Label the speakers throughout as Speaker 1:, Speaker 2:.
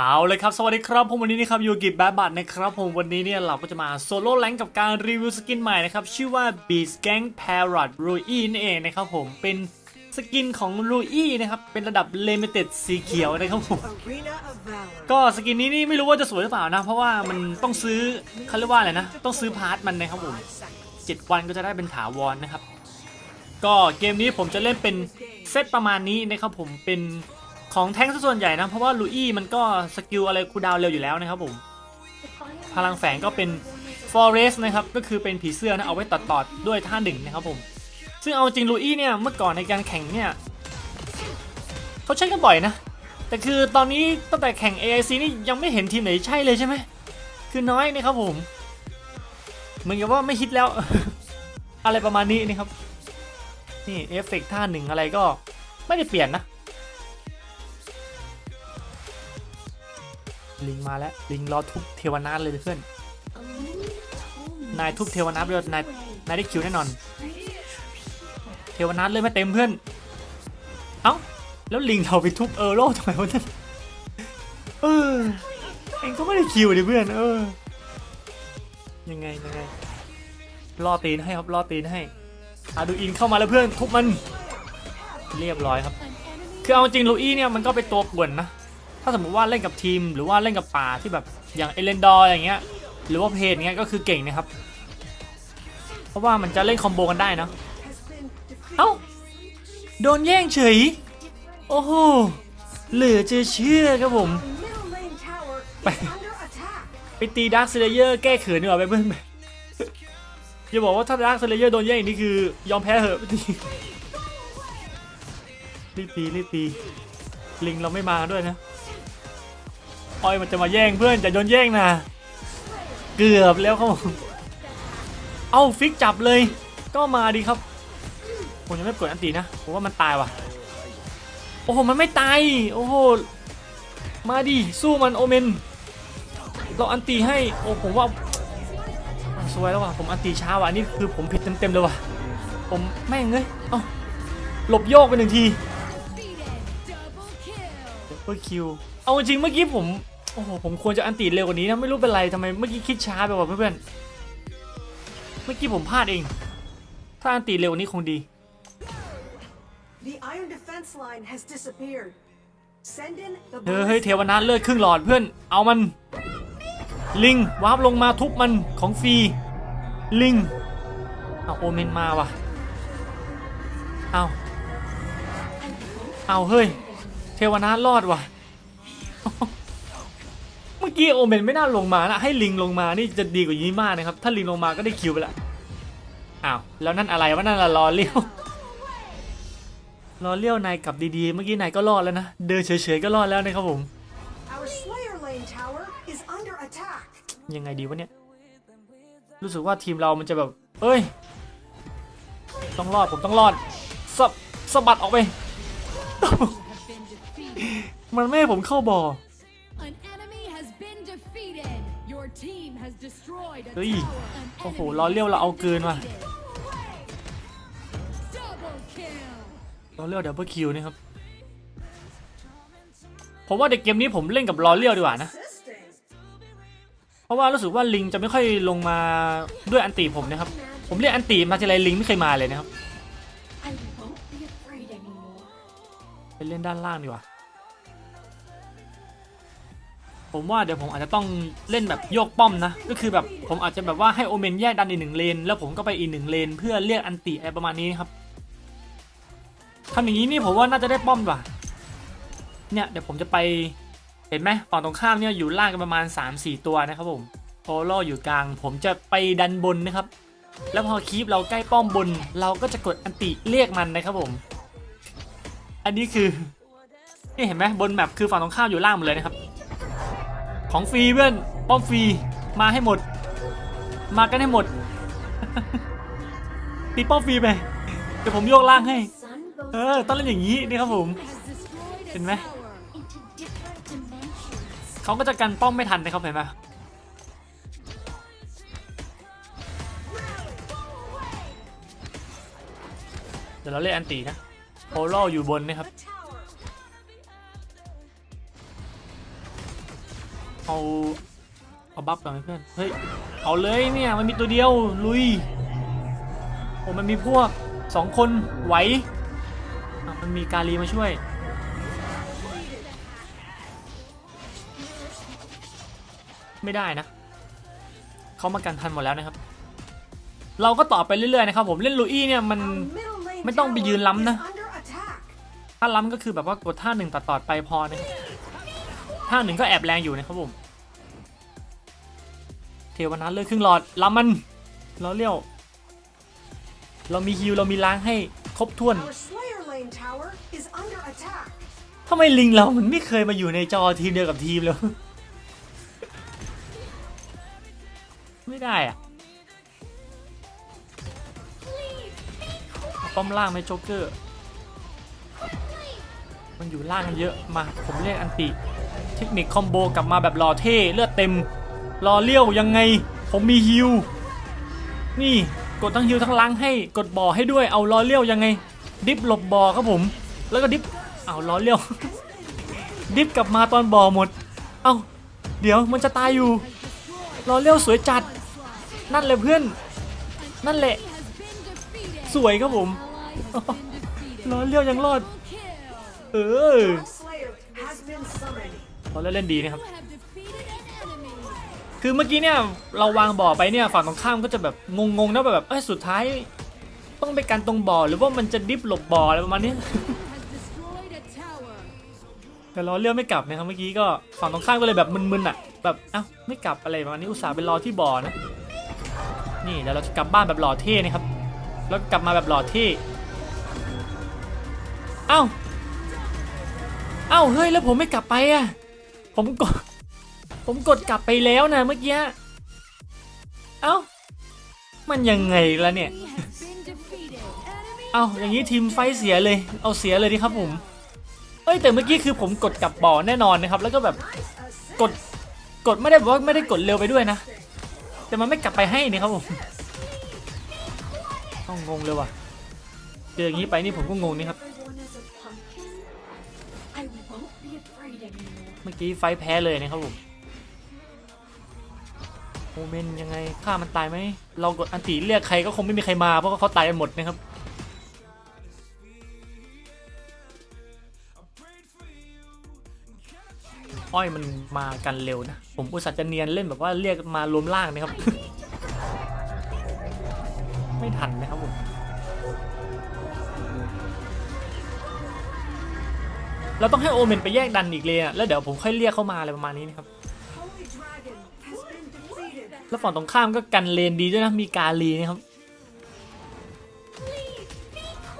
Speaker 1: เอาเลยครับ สวัสดีครับ ผมวันนี้นะครับยูกิแบบบัตนะครับผมวันนี้เนี่ยเราก็จะมาโซโล่แลงกับการรีวิวสกินใหม่นะครับ ชื่อว่า Beast Gang Parrot Rui นั่นเองนะครับผมเป็นสกินของ Rui นะครับ เป็นระดับ Limited สีเขียวนะครับผม
Speaker 2: Arena of Valor.
Speaker 1: ก็สกินนี้นี่ไม่รู้ว่าจะสวยหรือเปล่านะ เพราะว่ามันต้องซื้อเขาเรียกว่าอะไรนะ ต้องซื้อพาร์ทมันนะครับผม7วันก็จะได้เป็นถาวรนะครับ ก็เกมนี้ผมจะเล่นเป็นเซตประมาณนี้นะครับผมเป็น ของแท้งส่วนใหญ่นะ เพราะว่าลูอี้มันก็สกิลอะไรคูดาวเร็วอยู่แล้วนะครับผมพลังแฝงก็เป็น Forest นะครับก็คือเป็นผีเสื้อนะเอาไว้ตัดตอดด้วยท่าหนึ่งนะครับผม ซึ่งเอาจริงลูอี้เนี่ยเมื่อก่อนในการแข่งเนี่ยเขาใช้กันบ่อยนะ แต่คือตอนนี้ตั้งแต่แข่ง AIC นี่ยังไม่เห็นทีมไหนใช่เลยใช่ไหมคือน้อยนะครับผมเหมือนกับว่าไม่ฮิตแล้ว อะไรประมาณนี้นะครับนี่เอฟเฟกท่าหนึ่งอะไรก็ไม่ได้เปลี่ยนนะ ลิงมาแล้ว ลิงรอทุบเทวนาถเลยเพื่อน นายทุบเทวนาถไปเลยนายนายได้คิวแน่นอน เทวนาถเลยไม่เต็มเพื่อน เอ้า แล้วลิงเราไปทุบเออร์โร่ทำไมวะนั่นเออเองก็ไม่ได้คิวดิเพื่อน เออ ยังไงยังไงล่อตีนให้ครับล่อตีนให้อาดูอินเข้ามาแล้วเพื่อนทุบมัน เรียบร้อยครับ คือเอาจริงลูอี้เนี่ยมันก็เป็นตัวป่วนนะถ้าสมมติว่าเล่นกับทีม หรือว่าเล่นกับป่าที่แบบอย่างเอเลนดอร์อย่างเงี้ยหรือว่าเพนเงี้ยก็คือเก่งนะครับ เพราะว่ามันจะเล่นคอมโบกันได้นะเอ้าโดนแย่งเฉยโอ้โหเหลือจะเชื่อครับผม
Speaker 2: Our middle lane tower is
Speaker 1: Bye.
Speaker 2: under attack.
Speaker 1: ไปตีดาร์คเซเลเยอร์แก้เขินดีกว่าไปเพื่อนไปอย่าบอกว่าถ้าดาร์คเซเลเยอร์โดนแย่งนี่คือยอมแพ้เหอะรีบตีรีบตีลิงเราไม่มาด้วยนะ ออยมันจะมาแย่งเพื่อนจะโดนแย่งนะ เกือบแล้วครับเอาฟิกจับเลย ก็มาดีครับผมยังไม่กดอันตีนะผมว่ามันตายว่ะ โอ้โหมันไม่ตายโอ้โหมาดิสู้มันโอเมน เราอันตีให้โอ้ผมว่าสวยแล้วว่ะผมอันตีช้าว่ะนนี่คือผมผิดเต็มๆเลยว่ะผมแม่งเลยเอ้าหลบโยกไปหนึ่งทีเพื่อคิวเอาจริงเมื่อกี้ผม อ้โหผมควรจะอันตีเร็วกว่านี้นะไม่รู้เป็นไรทำไมเมื่อกี้คิดช้าไปว่ะเพื่อนๆเมื่อกี้ผมพลาดเอง ถ้าอันตีเร็วกว่านี้คงดี
Speaker 2: The iron defense line has disappeared. Send in the
Speaker 1: เฮ้ยเฮ้ย
Speaker 2: ballistic
Speaker 1: เทวนาถเลือดครึ่งหลอดเพื่อน เอามัน ลิงวาร์ปลงมาทุบมันของฟรี ลิงเอาโอเมนมาว่ะ เอาเอาเฮ้ย เทวนาถรอดว่ะเมื่อกี้โอเมนไม่น่าลงมานะให้ลิงลงมานี่จะดีกว่านี้มากนะครับ ถ้าลิงลงมาก็ได้คิวไปละอ้าวแล้วนั่นอะไรวะนั่นละรอเลี้ยวรอเลี้ยวนายกลับดีๆ เมื่อกี้นายก็รอดแล้วนะ เดินเฉยๆก็รอดแล้วนะครับผม
Speaker 2: Our Slayer lane tower is under attack.
Speaker 1: ยังไงดีวะเนี่ย รู้สึกว่าทีมเรามันจะแบบ เอ้ย ต้องรอดผมต้องรอดสะสะบัดออกไป
Speaker 3: Been defeated.
Speaker 1: มันไม่ให้ผมเข้าบ่อ เฮ้ย
Speaker 3: tower. An
Speaker 1: โอ้โห
Speaker 3: enemy
Speaker 1: ล้อเลี้ยวเราเอาเกินว่ะ
Speaker 3: defeated. Double kill.
Speaker 1: ล้อเลี้ยวดับเบิลคิวนี่ครับผมว่าในเกมนี้ผมเล่นกับล้อเลี้ยวดีกว่านะ
Speaker 2: Assisting.
Speaker 1: เพราะว่ารู้สึกว่าลิงจะไม่ค่อยลงมาด้วยอันตีผมนะครับ ผมเรียกอันตีมาทีไรลิงไม่เคยมาเลยนะครับ
Speaker 4: I won't be afraid anymore.
Speaker 1: ไปเล่นด้านล่างดีกว่า ผมว่าเดี๋ยวผมอาจจะต้องเล่นแบบโยกป้อมนะ ก็คือแบบผมอาจจะแบบว่าให้โอเมนแยกดันอีกหนึ่งเลน แล้วผมก็ไปอีกหนึ่งเลน เพื่อเรียกอันติอะไรประมาณนี้ครับทำอย่างนี้นี่ผมว่าน่าจะได้ป้อมว่ะ เนี่ยเดี๋ยวผมจะไปเห็นไหมฝั่งตรงข้ามเนี่ยอยู่ล่างกันประมาณ 3-4 ตัวนะครับผมโอโลอยู่กลาง ผมจะไปดันบนนะครับ แล้วพอคีปเราใกล้ป้อมบน เราก็จะกดอันติเรียกมันนะครับผม อันนี้คือนี่เห็นไหมบนแมปคือฝั่งตรงข้ามอยู่ล่างหมดเลยนะครับ ของฟรีเพื่อนป้อมฟรีมาให้หมด มากันให้หมดตีป้อมฟรีไปเดี๋ยวผมโยกล่างให้ เออต้องเล่นอย่างนี้นี่ครับผม
Speaker 3: Has destroyed a
Speaker 1: ห็นไหมเขาก็จะกันป้อมไม่ทันนะครับเห็นไหมเดี๋ยวเราเล่นอันตีนะโอโลอยู่บนนะครับ เอาเอาบัฟก่อนไหมเพื่อน เฮ้ย เอาเลยเนี่ย มันมีตัวเดียว ลุย โอ้มันมีพวกสองคนไหวมันมีกาลีมาช่วย ไม่ได้นะ เขามากันทันหมดแล้วนะครับ เราก็ต่อไปเรื่อยๆนะครับ ผมเล่นลูอี้เนี่ยมันไม่ต้องไปยืนล้ำนะ ถ้าล้ำก็คือแบบว่ากดท่าหนึ่งตัดต่อไปพอนะครับ ท่าหนึ่งก็แอบแรงอยู่นะครับผม เทวนาถเลือกครึ่งหลอดล้ำมันเราเลี้ยว เรามีฮิวเรามีล้างให้ครบถ้วน
Speaker 2: Our Slayer lane tower is under attack.
Speaker 1: ทำไมลิงเรามันไม่เคยมาอยู่ในจอทีมเดียวกับทีมเลยไม่ได้อะเอาป้อมล่างไหมโจ๊กเกอร์ มันอยู่ล่างกันเยอะ มา ผมเรียกอันติ เทคนิคคอมโบกลับมาแบบรอเท่เลือดเต็มรอเลี้ยวยังไง ผมมีฮิวนี่กดทั้งฮิวทั้งล้างให้กดบ่อให้ด้วยเอารอเลี้ยวยังไง ดิฟหลบบ่อครับผม แล้วก็ดิฟเอาล้อเลี้ยว ดิฟกลับมาตอนบ่อหมด เอาเดี๋ยวมันจะตายอยู่ล้อเลี้ยวสวยจัด นั่นแหละเพื่อน นั่นแหละ สวยครับผม
Speaker 3: Ally has been defeated.
Speaker 1: ล้อเลี้ยวยังรอด เออ
Speaker 2: Slayer has been summoned.
Speaker 1: ล้อเลี้ยวเล่นดีนะครับ
Speaker 3: You have defeated an enemy.
Speaker 1: คือเมื่อกี้เนี่ยเราวางบ่อไปเนี่ยฝั่งตรงข้ามก็จะแบบงงๆนะแบบเอ้ยสุดท้าย ต้องไปกันตรงบ่อหรือว่ามันจะดิฟหลบบ่ออะไรประมาณนี้
Speaker 3: Has destroyed a tower.
Speaker 1: แต่ล้อเลี้ยวไม่กลับนะครับเมื่อกี้ก็ฝั่งตรงข้ามก็เลยแบบมึนๆอะแบบเอ้าไม่กลับอะไรประมาณนี้อุตส่าห์ไปรอที่บ่อนะนี่เดี๋ยวเราจะกลับบ้านแบบหล่อเท่นะครับ แล้วกลับมาแบบหล่อเท่เอ้าเอ้าเฮ้ยแล้วผมไม่กลับไปอะ ผมกด ผมกดกลับไปแล้วนะเมื่อกี้ เอ้า มันยังไงล่ะเนี่ย เอาอย่างนี้ทีมไฟเสียเลย เอาเสียเลยดิครับผม เอ้ยแต่เมื่อกี้คือผมกดกลับบ่อแน่นอนนะครับ แล้วก็แบบกด กดไม่ได้บอกว่าไม่ได้กดเร็วไปด้วยนะ แต่มันไม่กลับไปให้นี่ครับผมต้องงงเลยว่ะเจออย่างนี้ไปนี่ผมก็งงนี่ครับ มื่อกี้ไฟแพ้เลยนะครับผมโมเมนยังไงฆ่ามันตายไหมเรากดอันติเรียกใครก็คงไม่มีใครมาเพราะเขาตายกันหมดนะครับอ้อยมันมากันเร็วนะ ผมอุตส่าห์จะเนียนเล่นแบบว่าเรียกมารวมล่างนะครับ ไม่ทันนะครับผม เราต้องให้โอเมนไปแยกดันอีกเลยอะแล้วเดี๋ยวผมค่อยเรียกเข้ามาอะไรประมาณนี้นะครับแล้วฝั่งตรงข้ามก็กันเลนดีด้วยนะมีกาลีนะครับ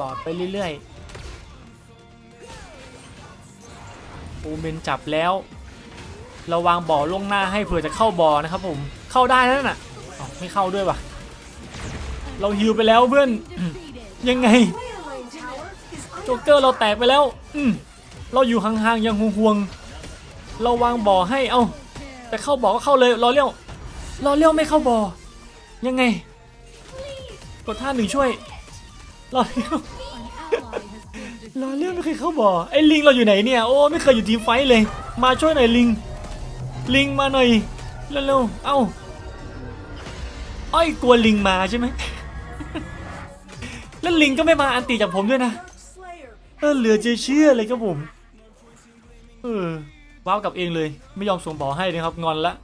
Speaker 1: ต่อไปเรื่อยๆโอเมนจับแล้วเราวางบ่อล่วงหน้าให้เผื่อจะเข้าบ่อนะครับผมเข้าได้นั่นน่ะไม่เข้าด้วยว่ะ เราฮิวไปแล้วเพื่อนยังไงโจ๊กเกอร์เราแตกไปแล้ว อืม เราอยู่ห่างๆยังห่วงๆเราวางบ่อให้เอ้าแต่เข้าบ่อก็เข้าเลยรอเลี้ยวรอเลี้ยวไม่เข้าบ่อยังไง กดท่าหนึ่งช่วยรอเลี้ยวรอเลี้ยวไม่เคยเข้าบ่อไอ้ลิงเราอยู่ไหนเนี่ยโอ้ไม่เคยอยู่ทีมไฟเลย มาช่วยหน่อยลิง ลิงมาหน่อยเร็วๆเอ้าอ้อยกลัวลิงมาใช่ไหมแล้วลิงก็ไม่มาอันตีจากผมด้วยนะเออเหลือจะเชื่อเลยครับผม เออว้าวกับเองเลย ไม่ยอมส่งบอลให้นะครับงอนละ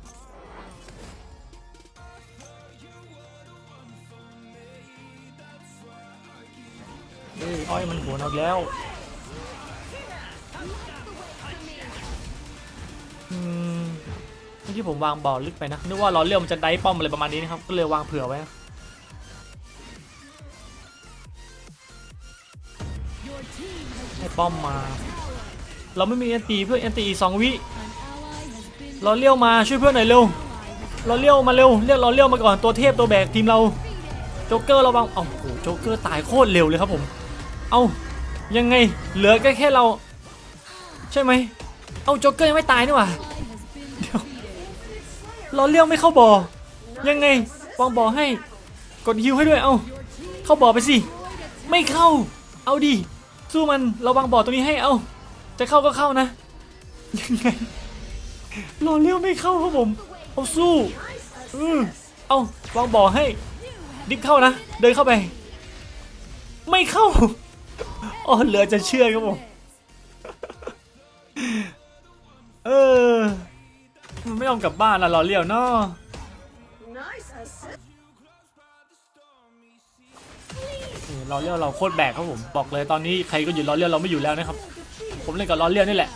Speaker 1: เอ้ยอ้อยมันหัวนออกแล้วอืมเมื่อกี้ผมวางบอลลึกไปนะนึกว่าล้อเลี้ยวมันจะได้ป้อมอะไรประมาณนี้นะครับ ก็เลยวางเผื่อไว้นะให้ป้อมมา เราไม่มีแอนตีเพื่อนแอนตีอีสองวิเราเลี้ยวมาช่วยเพื่อนหน่อยเร็วเราเลี้ยวมาเร็วเรียกเราเลี้ยวมาก่อนตัวเทพตัวแบกทีมเราโจ๊กเกอร์ระวังเอ้าโหโจ๊กเกอร์ตายโคตรเร็วเลยครับผม เอายังไงเหลือแค่แค่เรา ใช่ไหมเอาโจ๊กเกอร์ยังไม่ตายนี่หว่า
Speaker 3: ally has been defeated.
Speaker 1: เราเลี้ยวไม่เข้าบ่อยังไงวางบ่อให้กดฮิวให้ด้วยเอาเข้าบ่อไปสิไม่เข้า เอาดิสู้มันเราวางบ่อตรงนี้ให้เอา จะเข้าก็เข้านะยังไงรอเลี้ยวไม่เข้าครับผมเอาสู้อือเอาวางบอกให้ดิฟเข้านะ เดินเข้าไป ไม่เข้าอ๋อเหลือจะเชื่อครับผมเออมันไม่ยอมกลับบ้านละรอเลี้ยวเนาะรอเลี้ยวเราโคตรแบกครับผม บอกเลยตอนนี้ใครก็อยู่รอเลี้ยวเราไม่อยู่แล้วนะครับ ผมเล่นกับรอเลี้ยวนี่แหละ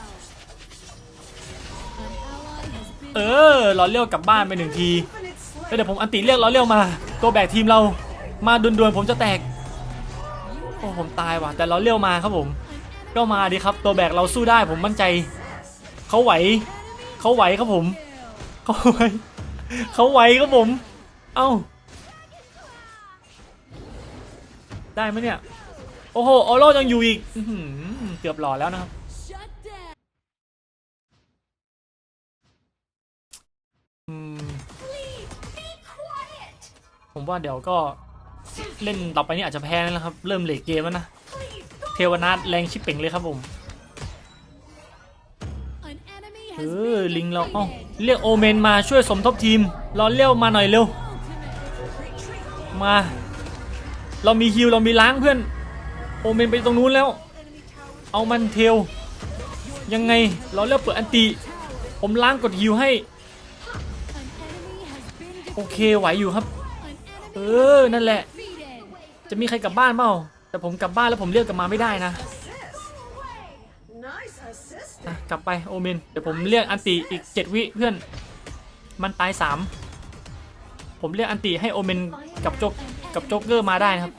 Speaker 1: เออรอเลี้ยวกลับบ้านไปหนึ่งทีแล้วเดี๋ยวผมอันติเรียกรอเลี้ยวมา ตัวแบกทีมเรามาด่วนๆผมจะแตกโอ้ผมตายว่ะแต่รอเลี้ยวมาครับผม ก็มาดีครับ ตัวแบกเราสู้ได้ผมมั่นใจเขาไหวเขาไหวครับผมเขาไหวเขาไหวครับผม เอ้าได้ไหมเนี่ย โอ้โหออโร่ยังอยู่อีก อื เกือบหล่อแล้วนะครับอืมผมว่าเดี๋ยวก็เล่นต่อไปนี่อาจจะแพ้แล้วครับ เริ่มเลทเกมแล้วนะ เทวนาทแรงชิปเป่งเลยครับผมเออลิงเราเอ้าเรียกโอเมนมาช่วยสมทบทีมรอเลี้ยวมาหน่อยเร็ว มา เรามีฮิวเรามีล้างเพื่อน โอเมนไปตรงนู้นแล้ว เอามันเทล ยังไงเราเลือกเปิดอันติ ผมล้างกดฮิวให้ โอเคไหวอยู่ครับ เออ นั่นแหละ จะมีใครกลับบ้านเปล่า แต่ผมกลับบ้านแล้วผมเรียกกลับมาไม่ได้นะอะกลับไปโอเมน เดี๋ยวผมเรียกอันติอีก 7 วิเพื่อน มันตาย 3 ผมเรียกอันติให้โอเมนกับโจกกับโจ๊กเกอร์มาได้นะครับ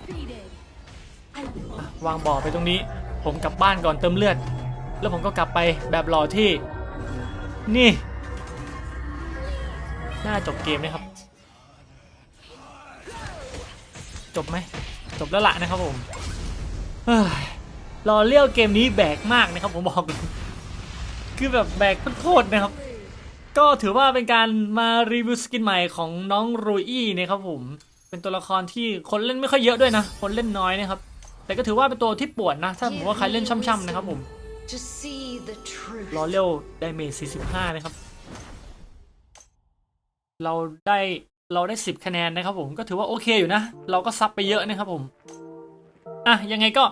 Speaker 1: อะวางบ่อไปตรงนี้ ผมกลับบ้านก่อนเติมเลือด แล้วผมก็กลับไปแบบหล่อที่ นี่ น่าจบเกมนะครับ จบไหม จบแล้วละนะครับผมรอเลี้ยวเกมนี้แบกมากนะครับผมบอกคือแบบแบกโคตรนะครับ ก็ถือว่าเป็นการมารีวิวสกินใหม่ของน้องรูอี้นะครับผม เป็นตัวละครที่คนเล่นไม่ค่อยเยอะด้วยนะ คนเล่นน้อยนะครับ แต่ก็ถือว่าเป็นตัวที่ปวดนะ ถ้าผมว่าใครเล่นช่ำๆนะครับผม
Speaker 2: To see the truth.
Speaker 1: รอเร็วไดเมจ45 นะครับ เราได้เราได้ 10 คะแนนนะครับผมก็ถือว่าโอเคอยู่นะ เราก็ซับไปเยอะนะครับผม อะ ยังไงก็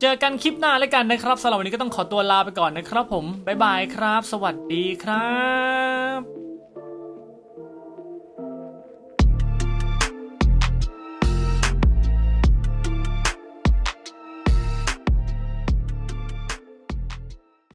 Speaker 1: เจอกันคลิปหน้าแล้วกันนะครับสำหรับวันนี้ก็ต้องขอตัวลาไปก่อนนะครับผม บ๊ายบายครับ สวัสดีครับ